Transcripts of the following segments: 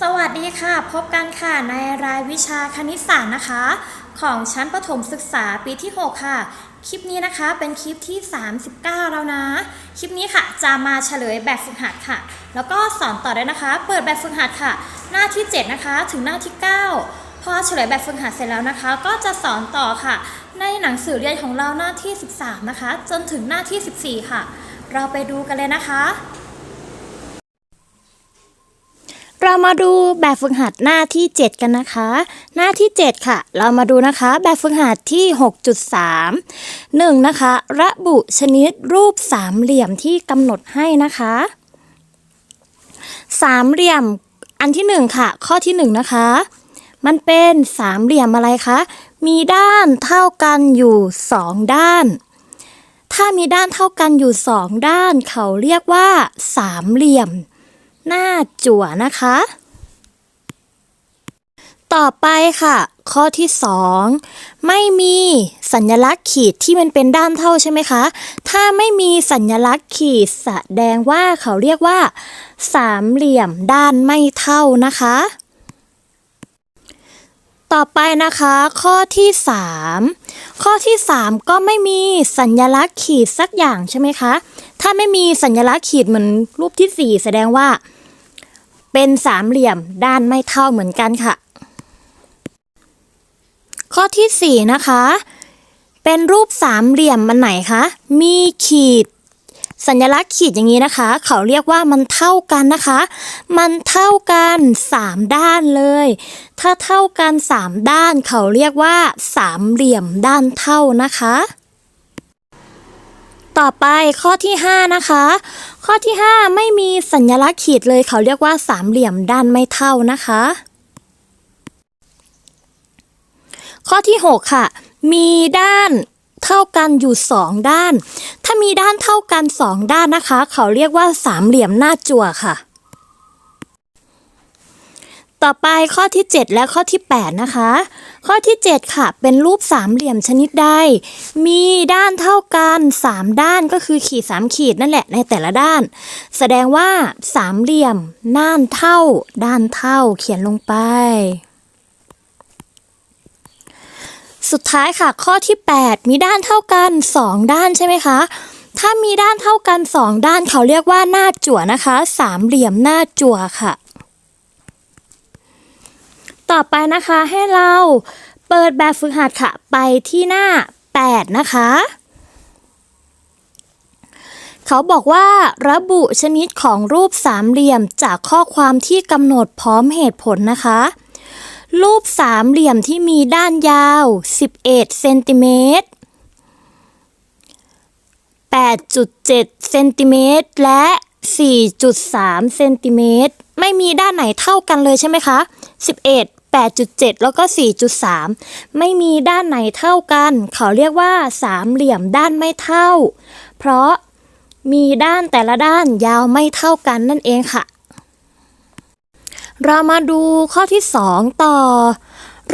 สวัสดีค่ะ พบกันค่ะในรายวิชาคณิตศาสตร์นะคะ ของชั้นประถมศึกษาปีที่ 6 ค่ะ คลิปนี้นะคะเป็นคลิปที่ 39 แล้วนะ คลิปนี้ค่ะจะมาเฉลยแบบฝึกหัดค่ะ แล้วก็สอนต่อด้วยนะคะ เปิดแบบฝึกหัดค่ะ หน้าที่ 7 นะคะ ถึงหน้าที่ 9 พอเฉลยแบบฝึกหัดเสร็จแล้วนะคะ ก็จะสอนต่อค่ะ ในหนังสือเรียนของเราหน้าที่ 13 นะคะ จนถึงหน้าที่ 14 ค่ะ เราไปดูกันเลยนะคะ เรา มาดูแบบฝึกหัดหน้าที่ 7 กันนะคะ หน้าที่ 7 ค่ะ เรามาดูนะคะ แบบฝึกหัดที่ 6.3 1. นะคะ ระบุชนิดรูปสามเหลี่ยมที่กำหนดให้นะคะ สามเหลี่ยมอันที่ 1 ค่ะ ข้อที่ 1 นะคะ มันเป็นสามเหลี่ยมอะไรคะ มีด้านเท่ากันอยู่ 2 ด้าน ถ้ามีด้านเท่ากันอยู่ 2 ด้าน เขาเรียกว่าสามเหลี่ยม หน้าจั่วนะคะ ต่อไปค่ะ ข้อที่ 2 ไม่มีสัญลักษณ์ขีดที่มันเป็นด้านเท่าใช่ไหมคะ ถ้าไม่มีสัญลักษณ์ขีดแสดงว่าเขาเรียกว่า สามเหลี่ยมด้านไม่เท่านะคะต่อไปนะคะข้อที่ 3 ข้อที่ 3 ก็ไม่มีสัญลักษณ์ขีดสักอย่างใช่ไหมคะ ถ้าไม่มีสัญลักษณ์ขีดเหมือนรูปที่ 4 แสดงว่า เป็นสามเหลี่ยมด้านไม่เท่าเหมือนกันค่ะ ข้อที่ 4 นะคะ เป็นรูปสามเหลี่ยมมันไหนคะมีขีด สัญลักษณ์ขีดอย่างนี้นะคะ เขาเรียกว่ามันเท่ากันนะคะ มันเท่ากัน 3 ด้านเลย ถ้าเท่ากัน 3 ด้าน เขาเรียกว่า สามเหลี่ยมด้านเท่านะคะ ต่อไปข้อที่ 5 นะคะ ข้อที่ 5 ไม่มีสัญลักษณ์ขีดเลยเขาเรียกว่าสามเหลี่ยมด้านไม่เท่านะคะ ข้อที่ 6 ค่ะ มีด้านเท่ากันอยู่ 2 ด้าน ถ้ามีด้านเท่ากัน 2 ด้านนะคะ เขาเรียกว่าสามเหลี่ยมหน้าจั่วค่ะ ต่อไปข้อที่ 7 และข้อที่ 8 นะคะ ข้อที่ 7 ค่ะ เป็นรูปสามเหลี่ยมชนิดใด มีด้านเท่ากัน 3 ด้านก็คือขีด 3 ขีดนั่นแหละในแต่ละด้าน แสดงว่าสามเหลี่ยมน่านเท่า ด้านเท่าเขียนลงไป สุดท้ายค่ะ ข้อที่ 8 มีด้านเท่ากัน 2 ด้านใช่ไหมคะถ้ามีด้านเท่ากัน 2 ด้านเขาเรียกว่าหน้าจั่วนะคะ สามเหลี่ยมหน้าจั่วค่ะ ต่อไปนะคะให้เราเปิดแบบฝึกหัดค่ะไปที่หน้า 8 นะคะ เขาบอกว่าระบุชนิดของรูปสามเหลี่ยมจากข้อความที่กำหนดพร้อมเหตุผลนะคะ รูปสามเหลี่ยมที่มีด้านยาว 11เซนติเมตร8.7เซนติเมตรและ 4.3เซนติเมตร ไม่มีด้านไหนเท่ากันเลยใช่ไหมคะ 11 8.7 แล้วก็ 4.3 ไม่มีด้านไหนเท่ากัน เขาเรียกว่าสามเหลี่ยมด้านไม่เท่า เพราะมีด้านแต่ละด้านยาวไม่เท่ากันนั่นเองค่ะ เรามาดูข้อที่ 2 ต่อ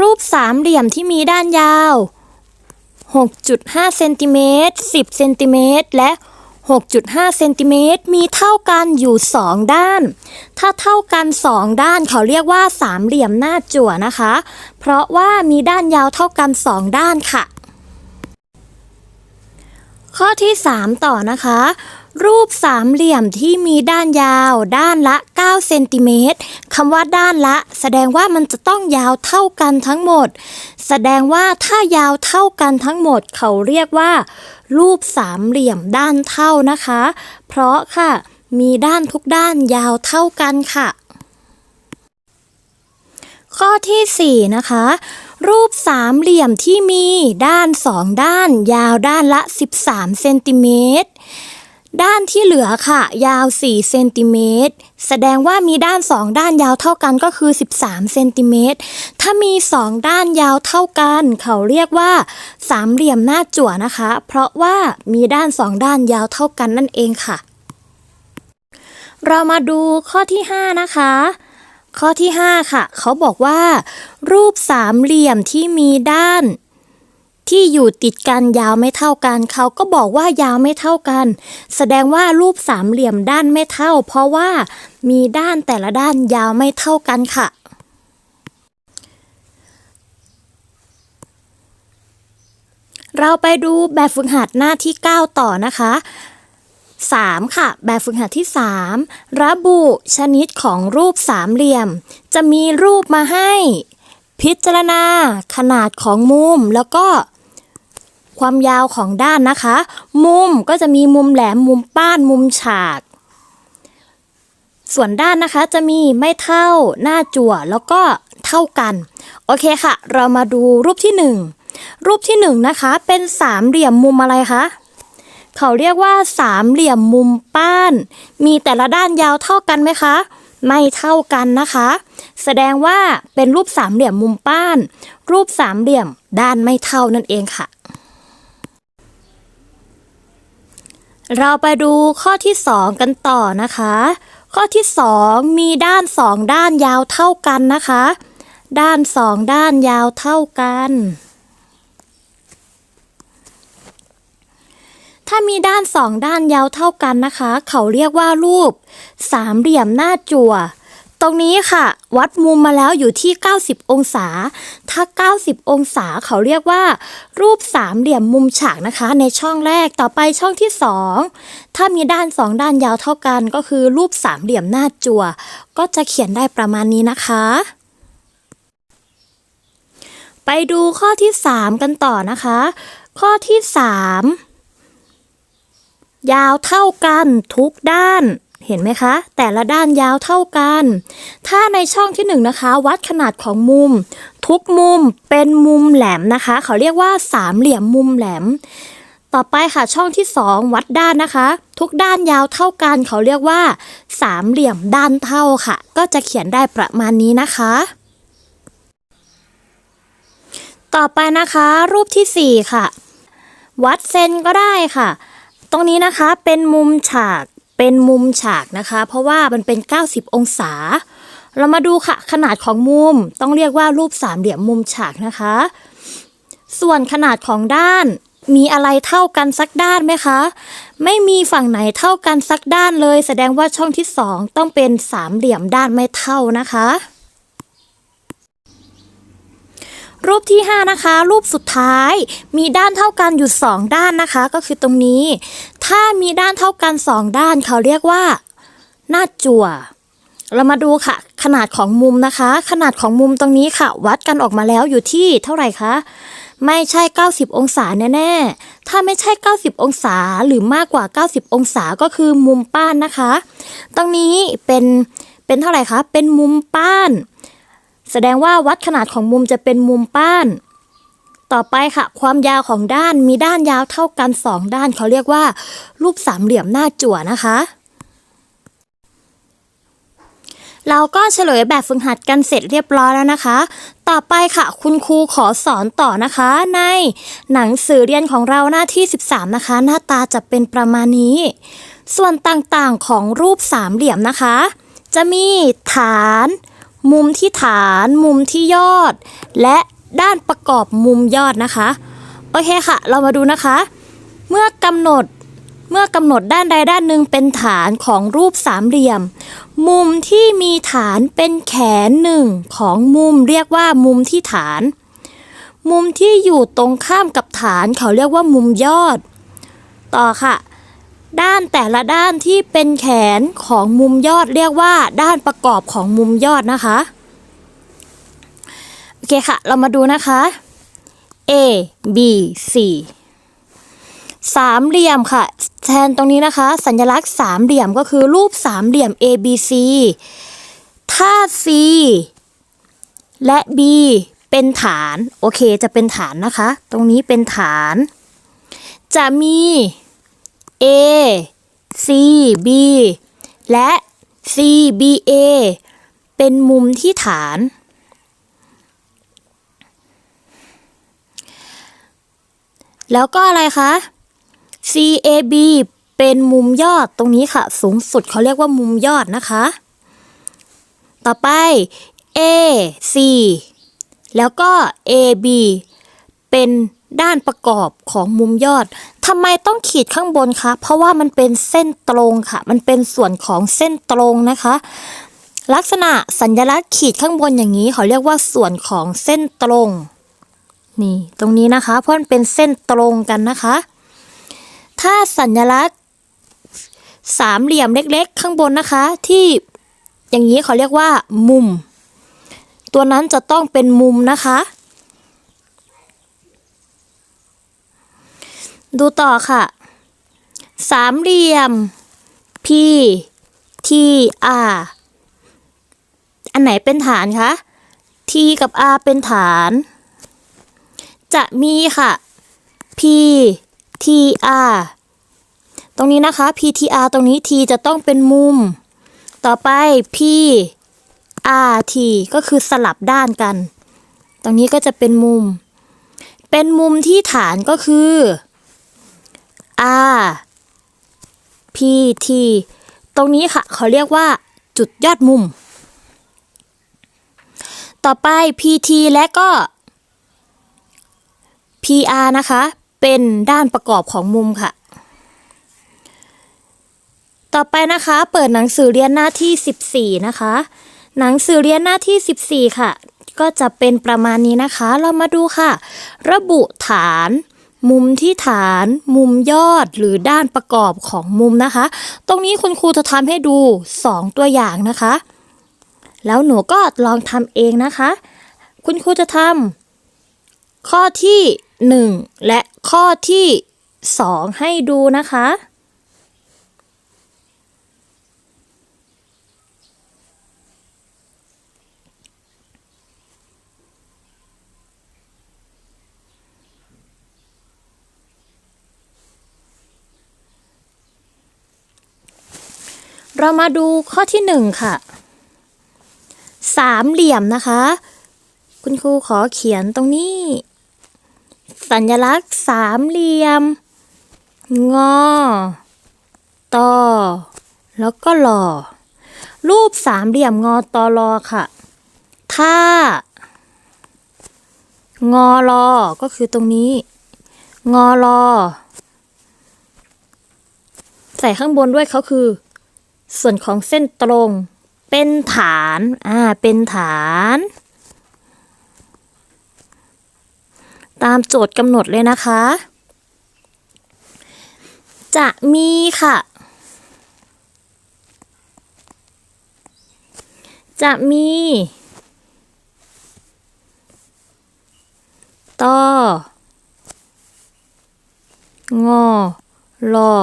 รูปสามเหลี่ยมที่มีด้านยาว 6.5 เซนติเมตร 10 เซนติเมตร และ 6.5เซนติเมตรมีเท่ากันอยู่ 2 ด้าน ถ้าเท่ากัน 2 ด้านเขาเรียกว่าสามเหลี่ยมหน้าจั่วนะคะ เพราะว่ามีด้านยาวเท่ากัน 2 ด้านค่ะ ข้อที่ 3 ต่อนะคะ รูปสามเหลี่ยมที่มีด้านยาว ด้านละ 9 เซนติเมตรคำว่าด้านละ แสดงว่ามันจะต้องยาวเท่ากันทั้งหมด แสดงว่าถ้ายาวเท่ากันทั้งหมด เขาเรียกว่า รูปสามเหลี่ยมด้านเท่านะคะ เพราะค่ะ มีด้านทุกด้านยาวเท่ากันค่ะ ข้อทีสี่4 นะคะรูปสามเหลี่ยมที่มีด้านสองด้าน ยาวด้านละ 13 เซนติเมตร ด้านที่เหลือค่ะ ยาว 4 เซนติเมตร แสดงว่ามีด้าน 2 ด้านยาวเท่ากันก็คือ 13 เซนติเมตร ถ้ามี 2 ด้านยาวเท่ากัน เขาเรียกว่า สามเหลี่ยมหน้าจั่วนะคะ เพราะว่ามีด้าน 2 ด้านยาวเท่ากันนั่นเองค่ะ เรามาดูข้อที่ 5 นะคะ ข้อที่ 5 ค่ะ เขาบอกว่า รูปสามเหลี่ยมที่มีด้าน ที่อยู่ติดกันยาวไม่เท่ากัน เขาก็บอกว่ายาวไม่เท่ากัน แสดงว่ารูปสามเหลี่ยมด้านไม่เท่า เพราะว่ามีด้านแต่ละด้านยาวไม่เท่ากันค่ะ เราไปดูแบบฝึกหัดหน้าที่ 9 ต่อนะคะ 3. ค่ะ แบบฝึกหัดที่ 3 ระบุชนิดของรูปสามเหลี่ยม จะมีรูปมาให้พิจารณาขนาดของมุมแล้วก็ ความยาวของด้านนะคะ มุมก็จะมีมุมแหลมมุมป้านมุมฉาก ส่วนด้านนะคะจะมีไม่เท่าหน้าจั่วแล้วก็เท่ากัน โอเคค่ะ เรามาดูรูปที่หนึ่งรูปที่หนึ่งนะคะเป็นสามเหลี่ยมมุมอะไรคะเขาเรียกว่าสามเหลี่ยมมุมป้าน มีแต่ละด้านยาวเท่ากันไหมคะไม่เท่ากันนะคะ แสดงว่าเป็นรูปสามเหลี่ยมมุมป้าน รูปสามเหลี่ยมด้านไม่เท่านั่นเองค่ะ เราไปดูข้อที่ 2 กันต่อนะคะ ข้อที่ 2 มีด้าน 2 ด้านยาวเท่ากันนะคะ ด้าน 2 ด้านยาวเท่ากัน ถ้ามีด้าน 2 ด้านยาวเท่ากันนะคะ เขาเรียกว่ารูป สามเหลี่ยมหน้าจั่ว ตรงนี้ค่ะ วัดมุมมาแล้วอยู่ที่ 90 องศา ถ้า 90 องศาเขาเรียกว่า รูปสามเหลี่ยมมุมฉากนะคะ ในช่องแรกต่อไปช่องที่ 2 ถ้ามีด้าน 2 ด้านยาวเท่ากัน ก็คือรูปสามเหลี่ยมหน้าจั่ว ก็จะเขียนได้ประมาณนี้นะคะ ไปดูข้อที่ 3 กันต่อนะคะ ข้อที่ 3 ยาวเท่ากันทุกด้าน เห็นไหมคะ แต่ละด้านยาวเท่ากัน ถ้าในช่องที่หนึ่งนะคะ วัดขนาดของมุม ทุกมุมเป็นมุมแหลมนะคะ เขาเรียกว่าสามเหลี่ยมมุมแหลม ต่อไปค่ะช่องที่สองวัดด้านนะคะ ทุกด้านยาวเท่ากัน เขาเรียกว่า สามเหลี่ยมด้านเท่าค่ะ ก็จะเขียนได้ประมาณนี้นะคะ ต่อไปนะคะ รูปที่สี่ค่ะ วัดเซนก็ได้ค่ะ ตรงนี้นะคะเป็นมุมฉาก เป็นมุมฉากนะคะ เพราะว่ามันเป็น 90 องศา เรามาดูค่ะ ขนาดของมุมต้องเรียกว่ารูปสามเหลี่ยมมุมฉากนะคะ ส่วนขนาดของด้านมีอะไรเท่ากันสักด้านไหมคะ ไม่มีฝั่งไหนเท่ากันสักด้านเลย แสดงว่าช่องที่สองต้องเป็นสามเหลี่ยมด้านไม่เท่านะคะ รูปที่ 5 นะคะ รูปสุดท้าย มีด้านเท่ากันอยู่ 2 ด้านนะคะ ก็คือตรงนี้ ถ้ามีด้านเท่ากัน 2 ด้านเขาเรียกว่า หน้าจั่ว เรามาดูค่ะ ขนาดของมุมนะคะ ขนาดของมุมตรงนี้ค่ะ วัดกันออกมาแล้วอยู่ที่เท่าไหร่คะไม่ใช่ 90 องศาแน่ๆ ถ้าไม่ใช่ 90 องศาหรือมากกว่า 90 องศาก็คือมุมป้านนะคะ ตรงนี้เป็นเป็นเท่าไหร่คะ เป็นมุมป้าน แสดงว่าวัดขนาดของมุมจะเป็นมุมป้าน ต่อไปค่ะ ความยาวของด้านมีด้านยาวเท่ากัน 2 ด้านเขาเรียกว่า รูปสามเหลี่ยมหน้าจั่วนะคะ เราก็เฉลยแบบฝึกหัดกันเสร็จเรียบร้อยแล้วนะคะ ต่อไปค่ะ คุณครูขอสอนต่อนะคะ ในหนังสือเรียนของเราหน้าที่ 13 นะคะ หน้าตาจะเป็นประมาณนี้ ส่วนต่างๆของรูปสามเหลี่ยมนะคะ จะมีฐาน มุมที่ฐาน มุมที่ยอด และด้านประกอบมุมยอดนะคะ โอเคค่ะ เรามาดูนะคะ เมื่อกำหนดเมื่อกำหนดด้านใดด้านหนึ่งเป็นฐานของรูปสามเหลี่ยม มุมที่มีฐานเป็นแขนหนึ่งของมุมเรียกว่ามุมที่ฐาน มุมที่อยู่ตรงข้ามกับฐานเขาเรียกว่ามุมยอด ต่อค่ะ ด้านแต่ละด้านที่เป็นแขนของมุมยอดเรียกว่า ด้านประกอบของมุมยอดนะคะ โอเคค่ะ เรามาดูนะคะ A B C สามเหลี่ยมค่ะ แทนตรงนี้นะคะ สัญลักษณ์สามเหลี่ยมก็คือรูปสามเหลี่ยม A B C ถ้า C และ B เป็นฐาน โอเคจะเป็นฐานนะคะ ตรงนี้เป็นฐาน จะมี A C B และ C B A เป็นมุมที่ฐาน แล้วก็อะไรคะ C A B เป็นมุมยอดตรงนี้ค่ะ สูงสุดเขาเรียกว่ามุมยอดนะคะ ต่อไป A C แล้วก็ A B เป็น ด้านประกอบของมุมยอดทำไมต้องขีดข้างบนคะ เพราะว่ามันเป็นเส้นตรงค่ะ มันเป็นส่วนของเส้นตรงนะคะ ลักษณะสัญลักษณ์ขีดข้างบนอย่างนี้เขาเรียกว่าส่วนของเส้นตรง นี่ตรงนี้นะคะ เพราะมันเป็นเส้นตรงกันนะคะ ถ้าสัญลักษณ์สามเหลี่ยมเล็กๆ ข้างบนนะคะ ที่อย่างนี้เขาเรียกว่า มุม ตัวนั้นจะต้องเป็นมุมนะคะ ดูต่อค่ะ สามเหลี่ยม P T R อันไหนเป็นฐานคะ T กับ R เป็นฐาน จะมีค่ะ P T R ตรงนี้นะคะ PTR ตรงนี้ T จะต้องเป็นมุม ต่อไป P R T ก็คือสลับด้านกัน ตรงนี้ก็จะเป็นมุม เป็นมุมที่ฐานก็คือ R P T ตรงนี้ค่ะ เขาเรียกว่าจุดยอดมุม ต่อไป PT และก็ PR นะคะ เป็นด้านประกอบของมุมค่ะ ต่อไปนะคะ เปิดหนังสือเรียนหน้าที่ 14 นะคะ หนังสือเรียนหน้าที่ 14 ค่ะก็จะเป็นประมาณนี้นะคะ เรามาดูค่ะ ระบุฐาน มุมที่ฐาน มุมยอดหรือด้านประกอบของมุมนะคะ ตรงนี้คุณครูจะทำให้ดู 2 ตัวอย่างนะคะ แล้วหนูก็ลองทำเองนะคะ คุณครูจะทำข้อที่ 1 และข้อที่ 2 ให้ดูนะคะ เรามาดูข้อที่หนึ่งค่ะ สามเหลี่ยมนะคะ คุณครูขอเขียนตรงนี้ สัญลักษณ์สามเหลี่ยม งอต่อแล้วก็หลอรูปสามเหลี่ยมงอตอรอค่ะ ถ้างอรอก็คือตรงนี้ งอรอใส่ข้างบนด้วยเขาคือ ส่วนของเส้นตรง เป็นฐาน อ่า เป็นฐาน ตามโจทย์กำหนดเลยนะคะ จะมีค่ะ จะมีต่องอรอ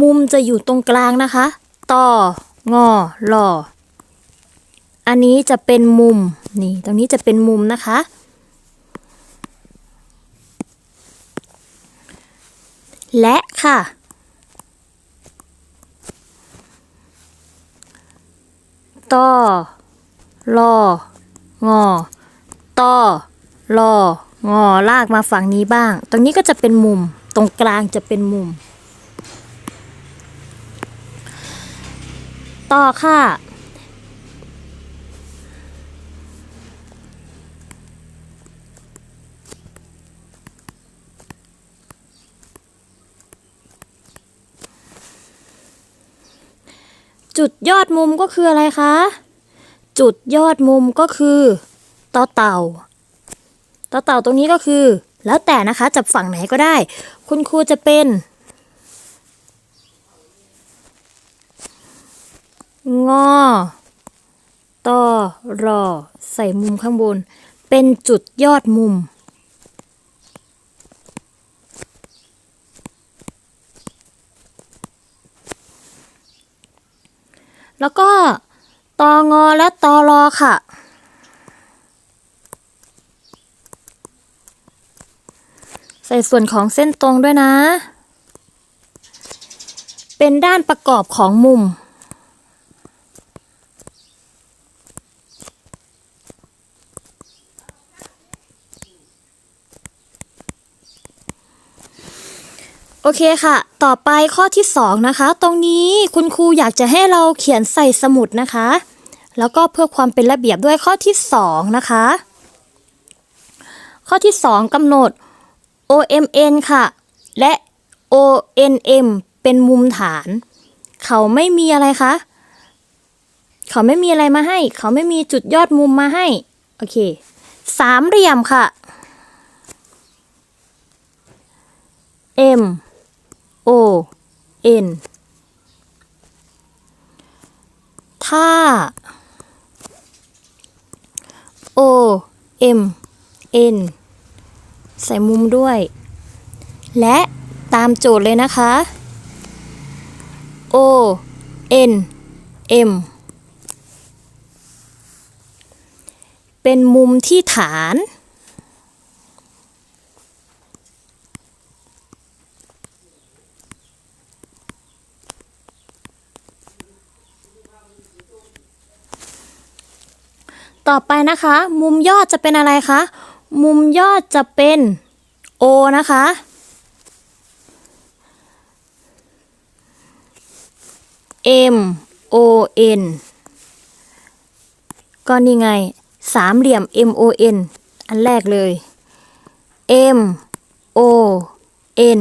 มุมจะอยู่ตรงกลางนะคะ ต่องอรออันนี้จะเป็นมุม นี่ ตรงนี้จะเป็นมุมนะคะ และค่ะ ต่อรองอต่อรองอลากมาฝั่งนี้บ้าง ตรงนี้ก็จะเป็นมุม ตรงกลางจะเป็นมุม ต่อค่ะ จุดยอดมุมก็คืออะไรคะ จุดยอดมุมก็คือต่อเต่าต่อเต่าตรงนี้ก็คือ แล้วแต่นะคะจับฝั่งไหนก็ได้ คุณครูจะเป็น งอตอรอ ใส่มุมข้างบน เป็นจุดยอดมุม แล้วก็ตองอและตอรอค่ะ ใส่ส่วนของเส้นตรงด้วยนะ เป็นด้านประกอบของมุม อเคค่ะ ต่อไปข้อที่สองนะคะ ตรงนี้คุณครูอยากจะให้เราเขียนใส่สมุดนะคะ แล้วก็เพื่อความเป็นระเบียบด้วยข้อที่สองนะคะ ข้อที่ 2กำหนด OMN ค่ะ และ ONM เป็นมุมฐาน เขาไม่มีอะไรคะ เขาไม่มีอะไรมาให้ เขาไม่มีจุดยอดมุมมาให้ โอเค สามเหลี่ยมค่ะ M O N ถ้า O M N ใส่มุมด้วย และตามโจทย์เลยนะคะ O N M เป็นมุมที่ฐาน ต่อไปนะคะ มุมยอดจะเป็นอะไรคะ มุมยอดจะเป็น O นะคะ M O N ก็นี่ไง สามเหลี่ยม M O N อันแรกเลย M O N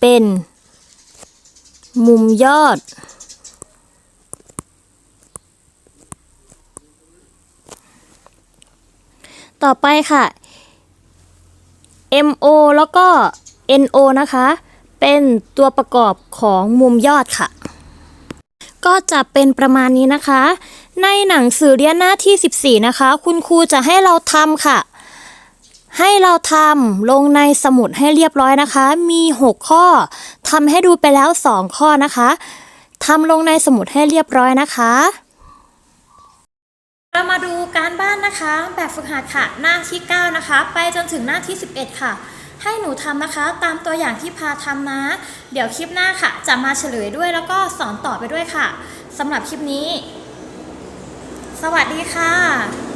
เป็น มุมยอด ต่อไปค่ะ MO แล้วก็ NO นะคะ เป็นตัวประกอบของมุมยอดค่ะ ก็จะเป็นประมาณนี้นะคะ ในหนังสือเรียนหน้าที่ 14 นะคะ คุณครูจะให้เราทำค่ะ ให้เราทำลงในสมุดให้เรียบร้อยนะคะ มี 6 ข้อทำให้ดูไปแล้ว 2 ข้อนะคะทำลงในสมุดให้เรียบร้อยนะคะ เรามาดูการบ้านนะคะ แบบฝึกหัดค่ะหน้าที่ 9 นะคะ ไปจนถึงหน้าที่ 11 ค่ะ ให้หนูทำนะคะ ตามตัวอย่างที่พาทำนะ เดี๋ยวคลิปหน้าค่ะ จะมาเฉลยด้วยแล้วก็สอนต่อไปด้วยค่ะสำหรับคลิปนี้ สวัสดีค่ะ